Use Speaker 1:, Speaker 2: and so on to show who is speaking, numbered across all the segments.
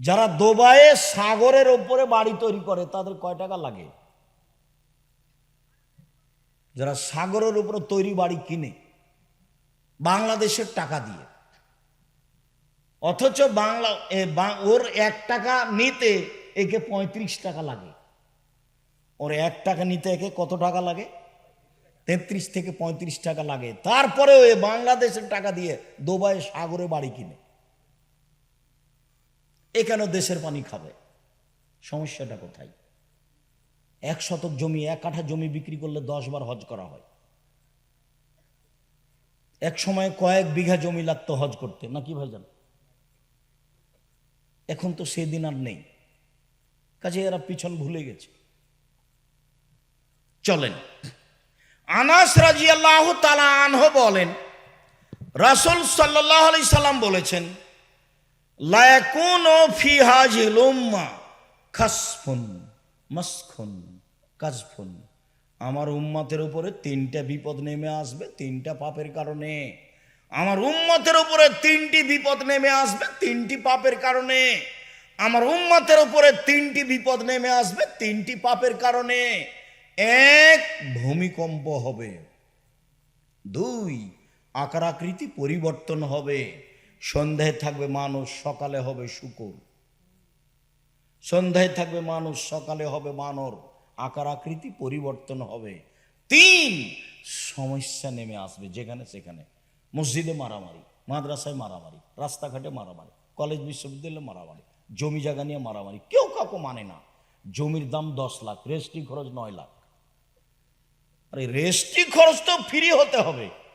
Speaker 1: যারা দুবাইয়ে সাগরের ওপরে বাড়ি তৈরি করে, তাদের কয় টাকা লাগে? যারা সাগরের উপরে তৈরি বাড়ি কিনে, বাংলাদেশের টাকা দিয়ে। অথচ বাংলা ওর এক টাকা নিতে একে পঁয়ত্রিশ টাকা লাগে। ওর এক টাকা নিতে একে কত টাকা লাগে? তেত্রিশ থেকে পঁয়ত্রিশ টাকা লাগে। তারপরেও এ বাংলাদেশের টাকা দিয়ে দুবাই সাগরে বাড়ি কিনে। এখানে দেশের পানি খাবে? সমস্যাটা কোথায়? এক শতক জমি, এক কাঠা জমি বিক্রি করলে দশ বার হজ করা হয়। এক সময় কয়েক বিঘা জমি লাগতো হজ করতে না কি ভাইজান? এখন তো সেদিন আর নেই। কাজে এরা পিছন ভুলে গেছে। চলেন। আনাস রাজি আল্লাহ তালা আনহ বলেন, রাসুল সাল্লাহ আলি সাল্লাম বলেছেন কাজফুন। আমার উম্মতের উপরে তিনটা বিপদ নেমে আসবে, তিনটা পাপের কারণে। আমার উম্মতের উপরে তিনটি বিপদ নেমে আসবে, তিনটি পাপের কারণে। আমার উম্মতের উপরে তিনটি বিপদ নেমে আসবে, তিনটি পাপের কারণে। এক, ভূমিকম্প হবে। দুই আকার আকৃতি পরিবর্তন হবে। সন্ধ্যায় থাকবে মানুষ, সকালে হবে শুকুর। সন্ধ্যায় থাকবে মানুষ, সকালে হবে বানর। আকার আকৃতি পরিবর্তন হবে। তিন, সমস্যা নেমে আসবে যেখানে সেখানে। মসজিদে মারামারি, মাদ্রাসায় মারামারি, রাস্তাঘাটে মারামারি, কলেজ বিশ্ববিদ্যালয়ে মারামারি, জমি জায়গা নিয়ে মারামারি, কেউ কাউকে মানে না। জমির দাম দশ লাখ রেজিস্ট্রি খরচ নয় লাখ। আরে রেজিস্ট্রি খরচ তো ফ্রি হতে হবে।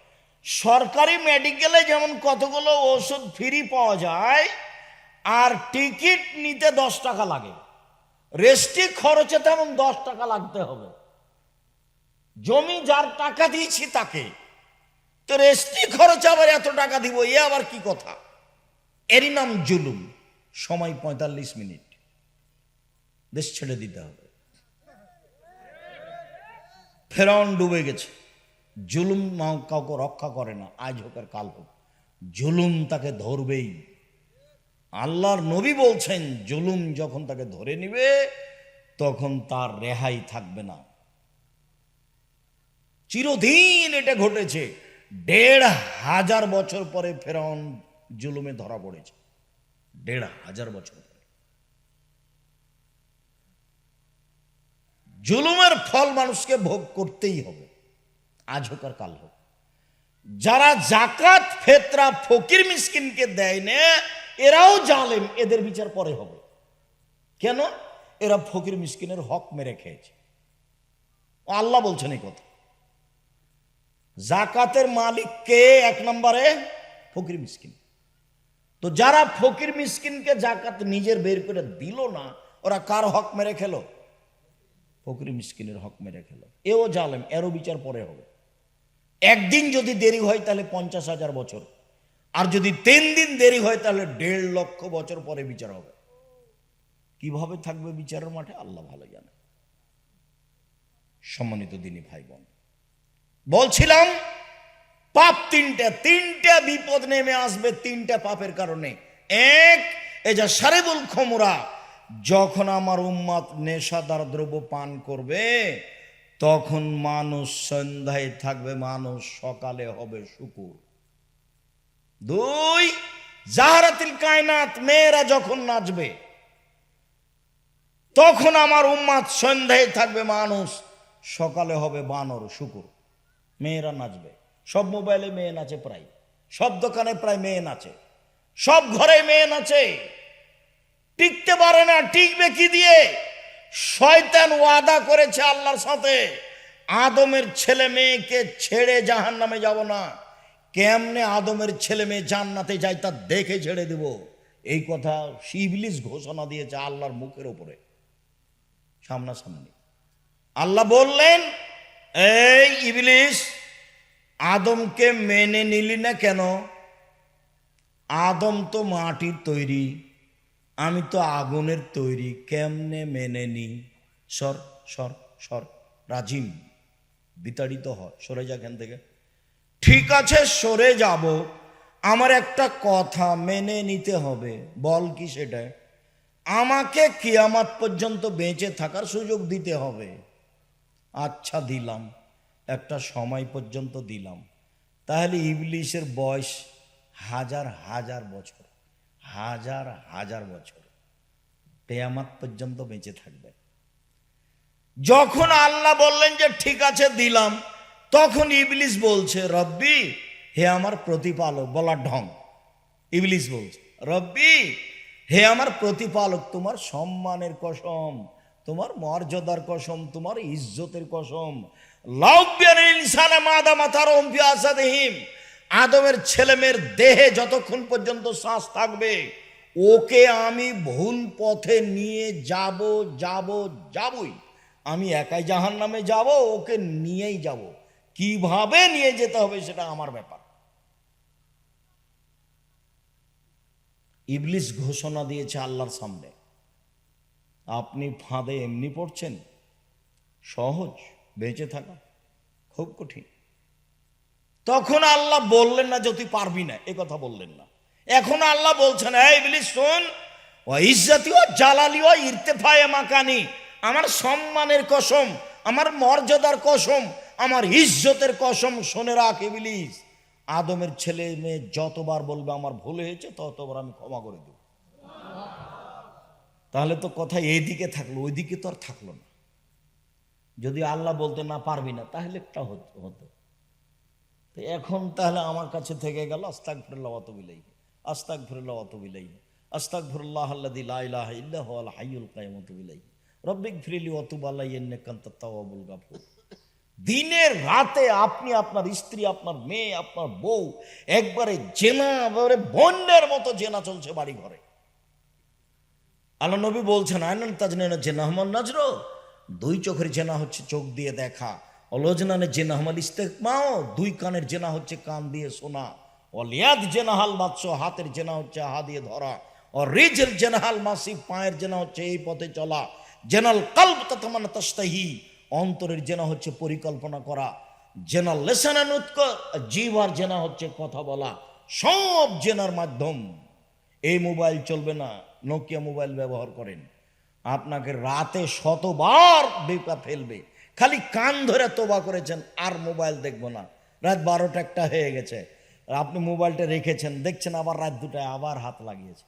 Speaker 1: সরকারি মেডিকেলে যেমন কতগুলো ওষুধ ফ্রি পাওয়া যায়, আর টিকিট নিতে দশ টাকা লাগে। রেজিস্ট্রি খরচে তেমন দশ টাকা লাগতে হবে। জমি যার টাকা দিয়েছি তাকে। তো রেজিস্ট্রি খরচ আবার এত টাকা দিব, এ আবার কি কথা? এরই নাম জুলুম। সময় পঁয়তাল্লিশ মিনিট। দেশ ছেড়ে দিতে হবে। ফেরাউন ডুবে গেছে। জুলুম কাউকে রক্ষা করে না, আজ হোক আর কাল হোক। জুলুম তাকে ধরবেই। আল্লাহর নবী বলছেন, জুলুম যখন তাকে ধরে নিবে, তখন তার রেহাই থাকবে না। চিরদিন এটা ঘটেছে। দেড় হাজার বছর পরে ফেরাউন জুলুমে ধরা পড়েছে। দেড় হাজার বছর জুলুমের ফল মানুষকে ভোগ করতেই হবে। আজ হোক আর কাল হোক। যারা জাকাত ফেতরা, ফকির, মিসকিনকে দেয় না, এরাও জালেম, এদের বিচার পরে হবে। কেন? এরা ফকির, মিসকিনের হক মেরে খেয়েছে। আল্লাহ বলছেন এই কথা। জাকাতের মালিক কে? এক নম্বরে ফকির, মিসকিন। তো যারা ফকির, মিসকিনকে জাকাত নিজের বের করে দিল না, ওরা কার হক মেরে খেলো? ফকির, মিসকিনের হক মেরে খেলো। এও জালেম, এরও বিচার পরে হবে। একদিন যদি দেরি হয় তাহলে পঞ্চাশ হাজার বছর। আর যদি তিন দিন দেরি হয় তাহলে দেড় লক্ষ বছর পরে বিচার হবে। কীভাবে থাকবে বিচারের মাঠে? আল্লাহ ভালো জানে। সম্মানিত দিনী ভাই বোন বলছিলাম, পাপ তিনটা তিনটা বিপদ নেমে আসবে তিনটা পাপের কারণে। এক, এই যে সারেবুল খমরা, যখন আমার উম্মাদ নেশাদার দ্রব্য পান করবে তখন মানুষ সন্ধ্যায় থাকবে, মানুষ সকালে হবে শুকুর। দুই, জাহারাতিল কায়নাত, মেয়েরা যখন নাচবে, তখন আমার উম্মাদ সন্ধ্যায় থাকবে, মানুষ সকালে হবে বানর শুকুর। মেয়েরা নাচবে। সব মোবাইলে মেয়ে নাচে প্রায়। সব দোকানে প্রায় মেয়ে নাচে। সব ঘরে মেয়ে নাচে। টিকতে পারে না, টিকবে কি দিয়ে? শয়তান ওয়াদা করেছে আল্লাহর সাথে, আদমের ছেলে মেয়েকে ছেড়ে জাহান নামে যাব না। কেমনে আদমের ছেলে মেয়ে জান্নাতে যায় তা দেখে ছেড়ে দেব? এই কথা শিবলিস ঘোষণা দিয়েছে আল্লাহর মুখের উপরে। সামনাসামনি। আল্লাহ বললেন, এই ইবলিস, আদমকে মেনে নিলি না কেন? আদম তো মাটির তৈরি। আমি তো আগুনের তৈরি কেমনে মেনে নি? সর সর সর, রাজিম, বিতাড়িত হয় সরে যা এখান থেকে। ঠিক আছে, সরে যাব। আমার একটা কথা মেনে নিতে হবে। বল কি সেটা? আমাকে কিয়ামাত পর্যন্ত বেঁচে থাকার সুযোগ দিতে হবে। আচ্ছা দিলাম। একটা সময় পর্যন্ত দিলাম। তাহলে ইবলিশের বয়স হাজার হাজার বছর। হাজার হাজার বছর। কেয়ামাত পর্যন্ত বেঁচে থাকবে। যখন আল্লাহ বললেন যে, ঠিক আছে, দিলাম। তখন ইবলিস বলছে, রব্বি, হে আমার প্রতিপালক বলার ঢং। ইবলিস বলছে, রব্বি, হে আমার প্রতিপালক, তোমার সম্মানের কসম, তোমার মর্যাদার কসম, তোমার ইজ্জতের কসম। লাউবিয়ান ইনসানে মাদা মাথার অম্পি আসাদেহিম। আদমের ছেলেমেয়ের দেহে যতক্ষণ পর্যন্ত শ্বাস থাকবে, ওকে আমি ভুল পথে নিয়ে যাব যাব, যাবই। আমি একাই জাহান নামে যাব, ওকে নিয়েই যাব। কীভাবে নিয়ে যেতে হবে সেটা আমার ব্যাপার। ইবলিস ঘোষণা দিয়েছে আল্লাহর সামনে। আপনি ফাঁদে এমনি পড়ছেন? সহজ, বেঁচে থাকা, খুব কঠিন। তখন আল্লাহ বললেন না যে তুই পারবি না, এ কথা বললেন না। এখন আল্লাহ বলছেন শোন ও ও জালালি ও মাকানি, আমার সম্মানের কসম, আমার মর্যাদার কসম, আমার ইজ্জতের কসম শোনে রাখ ইবলিস। আদমের ছেলে মেয়ে যতবার বলবে আমার ভুল হয়েছে, ততবার আমি ক্ষমা করে দেব। তাহলে তো কথা এইদিকে থাকল, ওইদিকে তো আর থাকল না। যদি আল্লাহ বলতে না, পারবি না, তাহলে একটা হতো। এখন তাহলে আমার কাছে থেকে গেল আস্তাক ফিরল্লাহ অত আস্তাক ফিরল্লাহ অত বিলাই আস্তাক ফিরল্লাহ আল্লাদি লাইলাহ ইল্লাহ আল হাইয়ুল কায়মত বিলাই রব্বিক ফিরিলি অতুব আল্লাহ ইন্নে গাফুর। দিনের রাতে আপনি আপনার স্ত্রী, আপনার মেয়ে, আপনার বউ, একবারে জেনা এবারে বন্যের মতো জেনা চলছে বাড়ি ঘরে। আল্লাহ নবী বলছেন আয়নান তাজনেন জেনা হমান নাজরো। দুই চোখের জেনা হচ্ছে চোখ দিয়ে দেখা। অলোজনানে জেনা হমাল ইস্তেকমাও, দুই কানের জেনা হচ্ছে কান দিয়ে শোনা। অলিয়াদ জেনাহাল বাদশ হাতের জেনা হচ্ছে হা দিয়ে ধরা। ও রিজেল জেনাহাল মাসি পায়ের জেনা হচ্ছে এই পথে চলা। জেনাল কাল্ব তথমান তস্তাহি অন্তরের জেনা হচ্ছে পরিকল্পনা করা। জেনাল লেসানান উৎক জিভার জেনা হচ্ছে কথা বলা। সব জেনার মাধ্যম। এই মোবাইল চলবে না, নোকিয়া মোবাইল ব্যবহার করেন। আপনাকে রাতে শতবার বেপা ফেলবে। খালি কান ধরে তোবা করেছেন, আর মোবাইল দেখব না। রাত বারোটা একটা হয়ে গেছে। আপনি মোবাইলটা রেখেছেন, দেখছেন আবার রাত দুটায় আবার হাত লাগিয়েছে।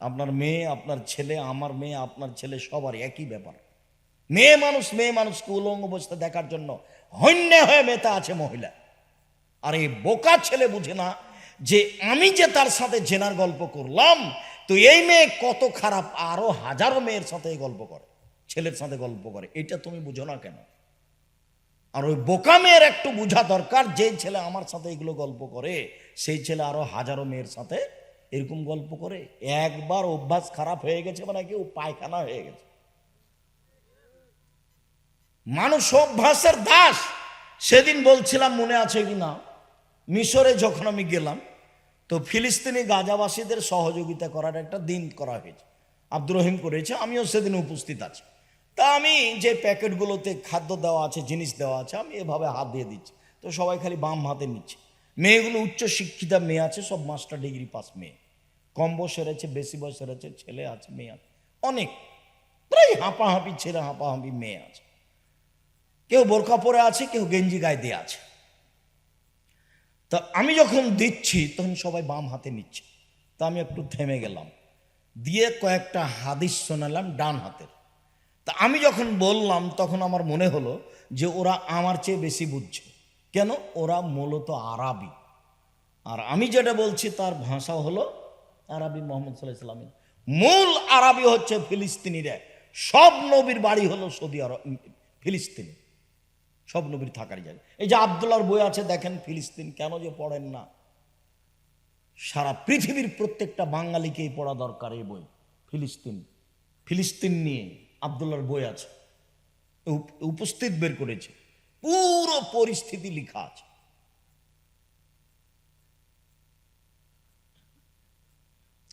Speaker 1: আপনার মেয়ে, আপনার ছেলে, আমার মেয়ে, আপনার ছেলে, সবার একই ব্যাপার। মেয়ে মানুষ, মেয়ে মানুষকে উলঙ্গ অবস্থা দেখার জন্য হন্যে হয়ে মেতে আছে মহিলা। আর এই বোকা ছেলে বুঝে না যে আমি যে তার সাথে জেনার গল্প করলাম, তো এই মেয়ে কত খারাপ, আরও হাজারো মেয়ের সাথে এই গল্প করে। ছেলের সাথে গল্প করে। এটা তুমি বুঝো না কেন? আর ওই বোকা মেয়ের একটু বোঝা দরকার, যে ছেলে আমার সাথে এগুলো গল্প করে, সেই ছেলে আরও হাজারো মেয়ের সাথে এরকম গল্প করে। একবার অভ্যাস খারাপ হয়ে গেছে মানে কি? ও পায়খানা হয়ে গেছে। মানুষ অভ্যাসের দাস। সেদিন বলছিলাম, মনে আছে কি না? মিশরে যখন আমি গেলাম, তো ফিলিস্তিনি গাজাবাসীদের সহযোগিতা করার একটা দিন করা হয়েছে। আব্দুর রহিম করেছে, আমিও সেদিন উপস্থিত আছি। তা আমি যে প্যাকেটগুলোতে খাদ্য দেওয়া আছে, জিনিস দেওয়া আছে, আমি এভাবে হাত দিয়ে দিচ্ছি। তো সবাই খালি বাম হাতে নিচ্ছে। মেয়েগুলো উচ্চ শিক্ষিতা মেয়ে আছে, সব মাস্টার ডিগ্রি পাস মেয়ে। কম বয়সের আছে, বেশি বয়সের আছে, ছেলে আছে, মেয়ে আছে, অনেক। প্রায় হাঁপাহাঁপি ছেলে, হাঁপাহাঁপি মেয়ে আছে। কেউ বোরকা পরে আছে, কেউ গেঞ্জি গায়ে দিয়ে আছে। তা আমি যখন দিচ্ছি, তখন সবাই বাম হাতে নিচ্ছে। তা আমি একটু থেমে গেলাম। দিয়ে কয়েকটা হাদিস শোনালাম ডান হাতের। তা আমি যখন বললাম, তখন আমার মনে হলো যে ওরা আমার চেয়ে বেশি বুঝছে। কেন? ওরা মূলত আরবি। আর আমি যেটা বলছি, তার ভাষা হলো আরবি মোহাম্মদ সাল্লাহ মূল আরবি হচ্ছে ফিলিস্তিনিরা। সব নবীর বাড়ি হলো সৌদি আরব ফিলিস্তিনি। সব নবীর থাকার জায়গা। এই যে আবদুল্লার বই আছে, দেখেন ফিলিস্তিন কেন যে পড়েন না। সারা পৃথিবীর প্রত্যেকটা বাঙালিকেই পড়া দরকার এই বই। ফিলিস্তিন। ফিলিস্তিন নিয়ে। আবদুল্লার বই আছে। উপস্থিত বের করেছে। পুরো পরিস্থিতি লেখা আছে।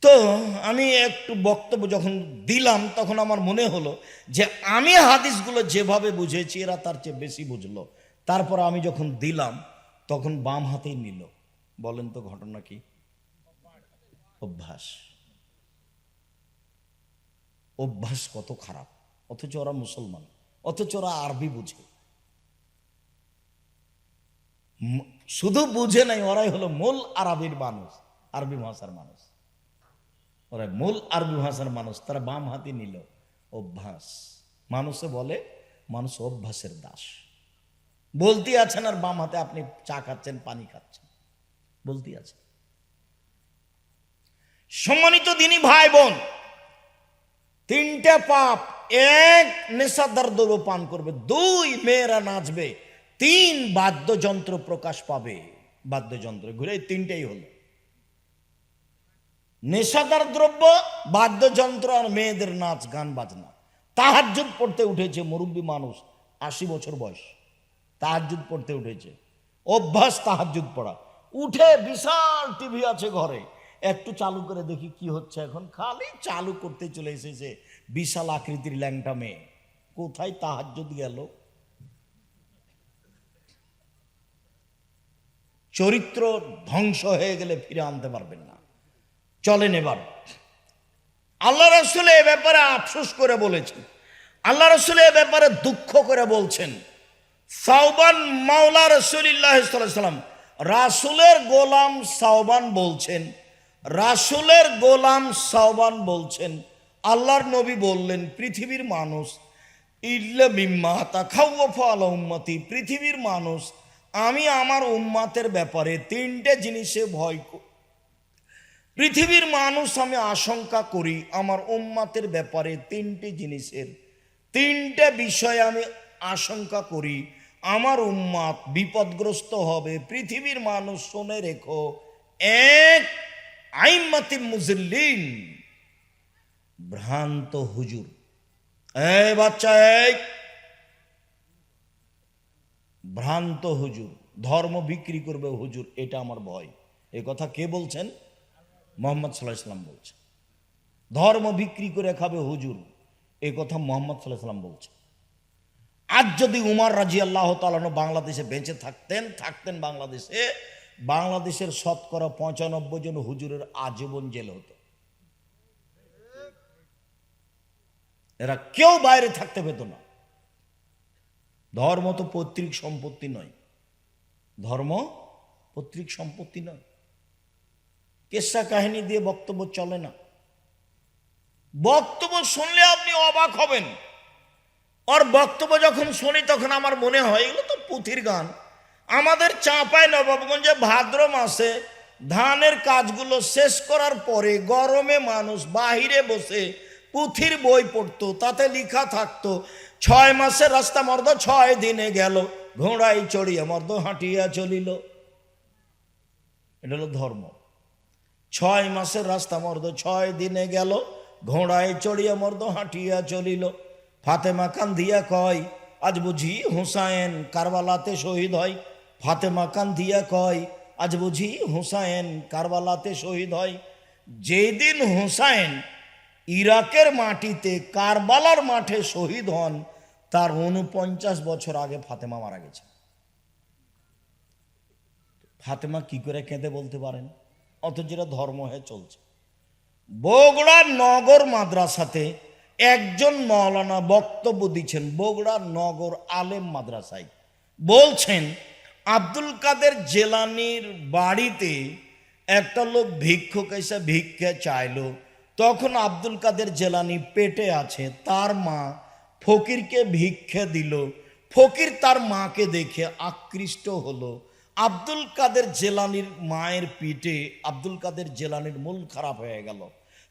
Speaker 1: তো আমি একটু বক্তব্য যখন দিলাম, তখন আমার মনে হলো যে আমি হাদিসগুলো যেভাবে বুঝেছি, এরা তার চেয়ে বেশি বুঝলো। তারপর আমি যখন দিলাম, তখন বাম হাতেই নিল। বলেন তো ঘটনা কি? অভ্যাস। অভ্যাস কত খারাপ। অথচ ওরা মুসলমান, অথচ ওরা আরবি বুঝে। শুধু বুঝে নাই, ওরাই হলো মূল আরবির মানুষ, আরবি ভাষার মানুষ। ওরা মূল আরবি ভাষার মানুষ, তারা বাম হাতি নিল, অভ্যাস। মানুষে বলে, মানুষ অভ্যাসের দাস। বলতে আছেন, আর বাম হাতে আপনি চা খাচ্ছেন, পানি খাচ্ছেন। বলতে আছেন সম্মানিত দিনী ভাই বোন, তিনটা পাপ এক নেশাদার দ্রব্য পান করবে, দুই মেয়েরা নাচবে, তিন বাদ্যযন্ত্র প্রকাশ পাবে। বাদ্যযন্ত্র ঘুরে তিনটাই হলো। নেশাদার দ্রব্য, বাদ্যযন্ত্র আর মেয়েদের নাচ, গান, বাজনা। তাহাজ্জুদ পড়তে উঠেছে মুরব্বী মানুষ, আশি বছর বয়স। তাহাজ্জুদ পড়তে উঠেছে। অভ্যাস তাহাজ্জুদ পড়া। উঠে বিশাল টিভি আছে ঘরে। একটু চালু করে দেখি কি হচ্ছে এখন। খালি চালু করতে চলে এসেছে বিশাল আকৃতির ল্যাংটা মেয়ে। কোথায় তাহাজ্জুদ গেল? চরিত্র ধ্বংস হয়ে গেলে ফিরে আনতে পারবেন না। চলেন এবার। আল্লাহ রসুল এ ব্যাপারে আফসোস করে বলেছেন। আল্লাহ রসুল এ ব্যাপারে দুঃখ করে বলছেন। সাউবান মাওলা রসুলিল্লাহ সাল্লাম রাসুলের গোলাম সাউবান বলছেন। রাসুলের গোলাম সাউবান বলছেন আল্লাহর নবী বললেন, পৃথিবীর মানুষ, ইল্লা আলা উম্মতি, পৃথিবীর মানুষ, আমি আমার উম্মাতের ব্যাপারে তিনটে জিনিসে ভয় পৃথিবীর মানুষ আমি আশঙ্কা করি, আমার উম্মাতের ব্যাপারে তিনটি জিনিসের। তিনটে বিষয় আমি আশঙ্কা করি, আমার উম্মাত বিপদগ্রস্ত হবে। পৃথিবীর মানুষ, শুনে রেখো, এক আইমাতি মুজল্লিন। ভ্রান্ত হুজুর। এই বাচ্চা, এই! ভ্রান্ত হুজুর, ধর্ম বিক্রি করবে হুজুর, এটা আমার ভয়। এ কথা কে বলছেন? মোহাম্মদ সাল্লাহ ইসলাম বলছে ধর্ম বিক্রি করে খাবে হুজুর, এ কথা মোহাম্মদ সাল্লাহ বলছে আজ যদি উমার রাজি আল্লাহ তালানো বাংলাদেশে বেঁচে থাকতেন থাকতেন বাংলাদেশে, বাংলাদেশের শতকরা পঁচানব্বই জন হুজুরের আজীবন জেল হতো। এরা কেউ বাইরে থাকতে পেত না। ধর্ম তো পৈতৃক সম্পত্তি নয়। ধর্ম পৈতৃক সম্পত্তি নয়। কেসা কাহিনী দিয়ে বক্তব্য চলে না। বক্তব্য শুনলে আপনি অবাক হবেন। ওর বক্তব্য যখন শুনি তখন আমার মনে হয়, এগুলো তো পুঁথির গান। আমাদের চাঁপায় নবাবগঞ্জে ভাদ্র মাসে ধানের কাজগুলো শেষ করার পরে গরমে মানুষ বাহিরে বসে পুঁথির বই পড়তো, তাতে লেখা থাকতো, ছয় মাসের রাস্তা মর্দ ছয় দিনে গেল ঘোড়াই চড়িয়া মর্দ হাঁটিয়া চলিল। এটা হলো ধর্ম। ছয় মাসের রাস্তা মর্দ ছয় দিনে গেল, ঘোড়ায় চড়িয়া মর্দ হাঁটিয়া চলিল। ফাতেমা কান্দিয়া কয়, আজ বুঝি হুসায়েন কারবালাতে শহীদ হয়। ফাতেমা কান্দিয়া কয়, আজ বুঝি হুসায়েন কারবালাতে শহীদ হয়। যেদিন হুসায়েন ইরাকের মাটিতে কারবালার মাঠে শহীদ হন, তার উনপঞ্চাশ বছর আগে ফাতেমা মারা গেছে। ফাতেমা কি করে কেঁদে বলতে পারেন? অথচ এরা ধর্ম হয়ে চলছে। বগুড়া নগর মাদ্রাসাতে একজন মৌলানা বক্তব্য দিচ্ছেন, বগুড়া নগর আলেম মাদ্রাসায়। বলছেন, আব্দুল কাদের জেলানির বাড়িতে একটা লোক ভিক্ষুক এসে ভিক্ষা চাইলো তখন আব্দুল কাদের জেলানি পেটে আছে, তার মা ফকিরকে ভিক্ষে দিল। ফকির তার মাকে দেখে আকৃষ্ট হলো। আব্দুল কাদের জেলানির মায়ের পিঠে, আব্দুল কাদের জেলানির মূল খারাপ হয়ে গেল।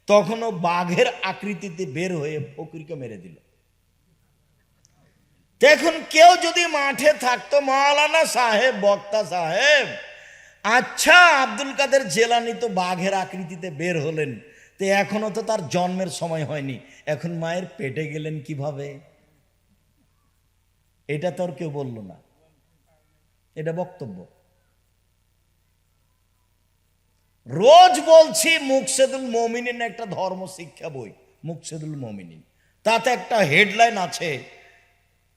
Speaker 1: তখনও বাঘের আকৃতিতে বের হয়ে ফকিরকে মেরে দিল। দেখুন, কেউ যদি মাঠে থাকতো, মাওলানা সাহেব, বক্তা সাহেব আচ্ছা আব্দুল কাদের জেলানি তো বাঘের আকৃতিতে বের হলেন। তো এখনও তো তার জন্মের সময় হয়নি। এখন মায়ের পেটে গেলেন কীভাবে? এটা তো আর কেউ বলল না। এটা বক্তব্য। রোজ বলছি, মুকসেদুল মমিনিন একটা ধর্ম শিক্ষা বই। মুকসেদুল মমিনিন তাতে একটা হেডলাইন আছে,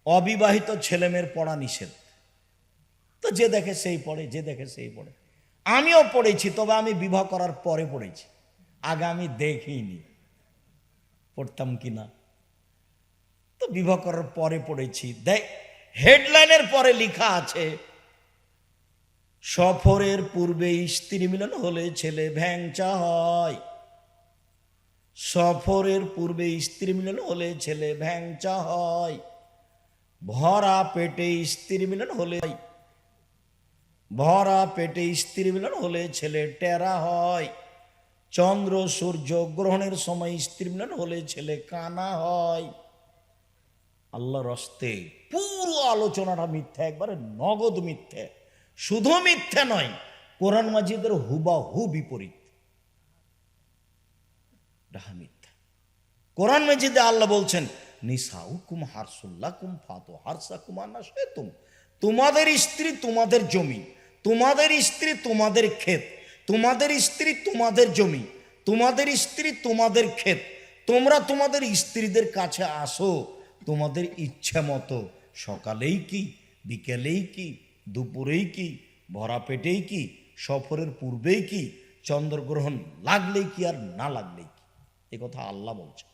Speaker 1: অবিবাহিত ছেলেমেয়ের পড়া নিষেধ। তো যে দেখে সেই পড়ে, যে দেখে সেই পড়ে। আমিও পড়েছি, তবে আমি বিবাহ করার পরে পড়েছি। আগে আমি দেখিনি। পড়তাম কি না? তো বিবাহ করার পরে পড়েছি। দেখ হেডলাইনের পরে লেখা আছে, সফরের পূর্বে স্ত্রী মিলন হলে ছেলে ভ্যাংচা হয়। সফরের পূর্বে স্ত্রী মিলন হলে ছেলে ভ্যাংচা হয়। ভরা পেটে স্ত্রী মিলন হলে, ভরা পেটে স্ত্রী মিলন হলে ছেলে টেরা হয়। চন্দ্র, সূর্য গ্রহণের সময় স্ত্রী মিলন হলে ছেলে কানা হয়। আল্লাহ রস্তে পুরো আলোচনাটা মিথ্যা, একবারে নগদ মিথ্যে। শুধু মিথ্যা নয়, কোরআন মাজিদের হুবাহু বিপরীত। কোরআন মাজিদে আল্লাহ বলছেন, নিসাউকুম হারসুল্লাকুম ফাতো হারসাকুম আনা তুম তোমাদের স্ত্রী তোমাদের জমি, তোমাদের স্ত্রী তোমাদের ক্ষেত তোমাদের স্ত্রী তোমাদের জমি, তোমাদের স্ত্রী তোমাদের ক্ষেত, তোমরা তোমাদের স্ত্রীদের কাছে আসো, তোমাদের ইচ্ছা মতো। সকালেই কি, বিকেলেই কি, দুপুরেই কি, ভরা পেটেই কি, সফরের পূর্বেই কি, চন্দ্রগ্রহণ লাগলেই কি আর না লাগলেই কি? এ কথা আল্লাহ বলছে।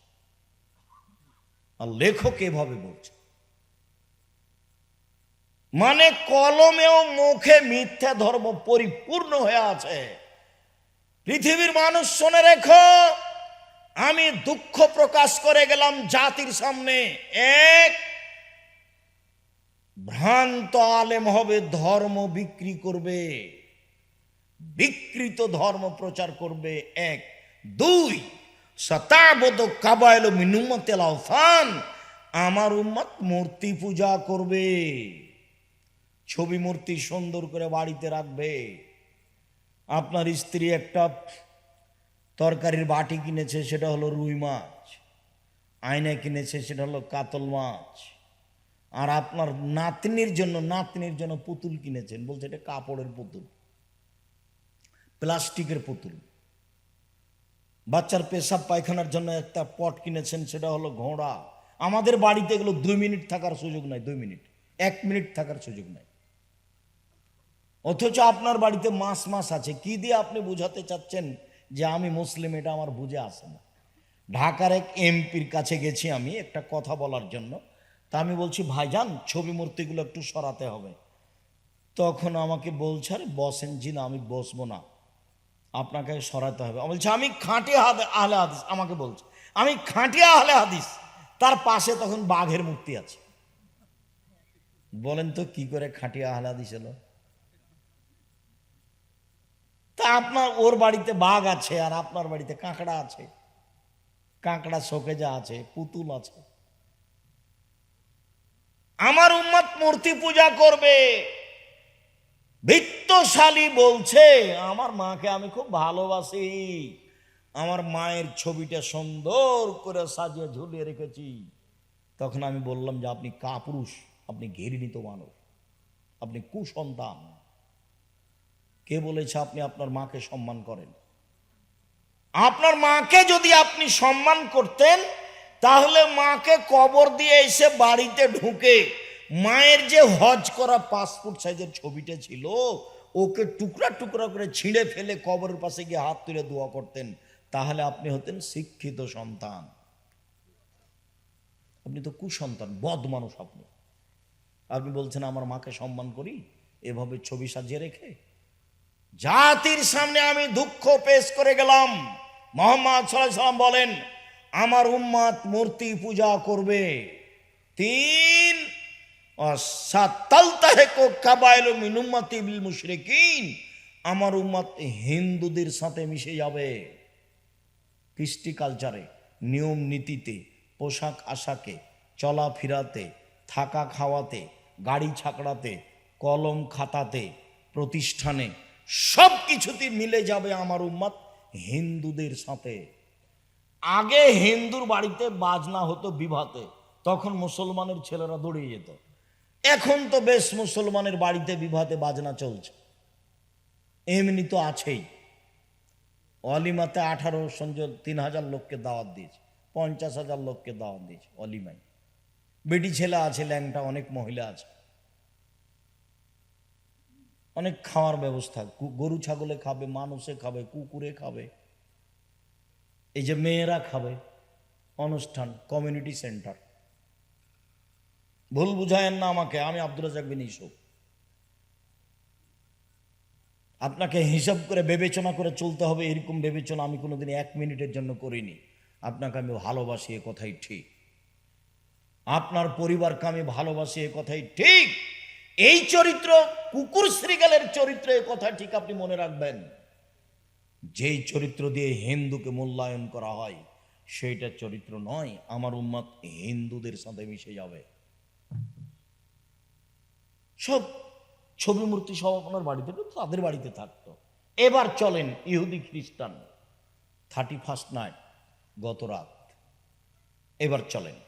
Speaker 1: আর লেখক এভাবে বলছে। মানে কলমেও মুখে মিথ্যা ধর্ম পরিপূর্ণ হয়ে আছে। পৃথিবীর মানুষ শুনে রেখো, আমি দুঃখ প্রকাশ করে গেলাম জাতির সামনে। এক, ভ্রান্ত আলেম হবে, ধর্ম বিক্রি করবে, বিকৃত ধর্ম প্রচার করবে। এক, দুই, শতাবদ কাবায়ল মিনুমতেল আহ্বান আমার উম্মত মূর্তি পূজা করবে, ছবি মূর্তি সুন্দর করে বাড়িতে রাখবে। আপনার স্ত্রী একটা তরকারির বাটি কিনেছে, সেটা হলো রুই মাছ। আয়না কিনেছে, সেটা হলো কাতল মাছ। আর আপনার নাতনির জন্য নাতনির জন্য পুতুল কিনেছেন, বলছে এটা কাপড়ের পুতুল, প্লাস্টিকের পুতুল। বাচ্চার পেশাব পায়খানার জন্য একটা পট কিনেছেন, সেটা হলো ঘোড়া। আমাদের বাড়িতে এগুলো দুই মিনিট থাকার সুযোগ নাই, দুই মিনিট। এক মিনিট থাকার সুযোগ নাই। অথচ আপনার বাড়িতে মাস মাস আছে। কি দিয়ে আপনি বুঝাতে চাচ্ছেন যে আমি মুসলিম, এটা আমার বুঝে আসে না। ঢাকার এক এমপির কাছে গেছি আমি একটা কথা বলার জন্য। তা আমি বলছি, ভাইজান, ছবি মূর্তিগুলো একটু সরাতে হবে। তখন আমাকে বলছে, আরে বসেন জি না আমি বসবো না। আপনাকে সরাতে হবে। বলছি, আমি খাঁটি আহলে হাদিস। আমাকে বলছে, আমি খাঁটি আহলে হাদিস। তার পাশে তখন বাঘের মূর্তি আছে। বলেন তো, কি করে খাঁটি আহলে হাদিস এলো? তা আপনার, ওর বাড়িতে বাঘ আছে আর আপনার বাড়িতে কাঁকড়া আছে। কাঁকড়া শোকেজা আছে, পুতুল আছে। আমার উম্মত মূর্তি পূজা করবে। বিত্তশালী বলছে, আমার মাকে আমি খুব ভালোবাসি। আমার মায়ের ছবিটা সুন্দর করে সাজিয়ে ঝুলিয়ে রেখেছি। তখন আমি বললাম যে, আপনি কাপুরুষ, আপনি ঘেরিনিত মানুষ, আপনি কুসন্তান। কে বলেছে আপনি আপনার মাকে সম্মান করেন? আপনার মাকে যদি আপনি সম্মান করতেন, তাহলে মাকে কবর দিয়ে এসে বাড়িতে ঢুকে মায়ের যে হজ করা পাসপোর্ট সাইজের ছবিটা ছিল, ওকে টুকরা টুকরা করে ছিঁড়ে ফেলে কবরের পাশে গিয়ে হাত তুলে দোয়া করতেন, তাহলে আপনি হতেন শিক্ষিত সন্তান। আপনি তো কুসন্তান, বদ মানুষ আপনি। আপনি বলছেন, আমার মাকে সম্মান করি? এভাবে ছবি সাজিয়ে রেখে জাতির সামনে আমি দুঃখ পেশ করে গেলাম। মোহাম্মদ সাল্লাম বলেন, আমার উম্মাদ মূর্তি পূজা করবে। তিন আমার উম্মাদ হিন্দুদের সাথে মিশে যাবে। কৃষ্টি কালচারে, নিয়ম নীতিতে, পোশাক আশাকে, চলাফেরাতে, থাকা খাওয়াতে, গাড়ি ছাকড়াতে, কলম খাতাতে, প্রতিষ্ঠানে সব কিছুতে মিলে যাবে আমার উম্মাদ হিন্দুদের সাথে। আগে হিন্দুর বাড়িতে বাজনা হতো বিভাতে, তখন মুসলমানের ছেলেরা দৌড়িয়ে যেত। এখন তো বেশ মুসলমানের বাড়িতে বিভাতে বাজনা চলছে। এমনি তো আছেই। অলিমাতে আঠারো সঞ্জল তিন হাজার লোককে দাওয়াত দিয়েছে, পঞ্চাশ হাজার লোককে দাওয়াত দিয়েছে অলিমায় বেটি ছেলে আছে, ল্যাংটা, অনেক মহিলা আছে। অনেক খাওয়ার ব্যবস্থা। গরু ছাগলে খাবে, মানুষে খাবে, কুকুরে খাবে। এই যে মেয়েরা খাবে, অনুষ্ঠান কমিউনিটি সেন্টার ভুল বুঝায়েন না আমাকে, আমি আব্দুল রাজাক বিন আপনাকে হিসাব করে বিবেচনা করে চলতে হবে, এরকম বিবেচনা আমি কোনোদিন এক মিনিটের জন্য করিনি। আপনাকে আমি ভালোবাসি, এ কথাই ঠিক। আপনার পরিবারকে আমি ভালোবাসি, এ কথাই ঠিক। এই চরিত্র কুকুর শ্রীগালের চরিত্র, এ কথা ঠিক আপনি মনে রাখবেন। যেই চরিত্র দিয়ে হিন্দুকে মূল্যায়ন করা হয়, সেইটা চরিত্র নয়, আমার উম্মত হিন্দুদের সাথে মিশে যাবে। সব ছবি মূর্তি সব আপনার বাড়িতে তাদের বাড়িতে থাকতো। এবার চলেন ইহুদি খ্রিস্টান থার্টি ফার্স্ট নাইট গত রাত। এবার চলেন।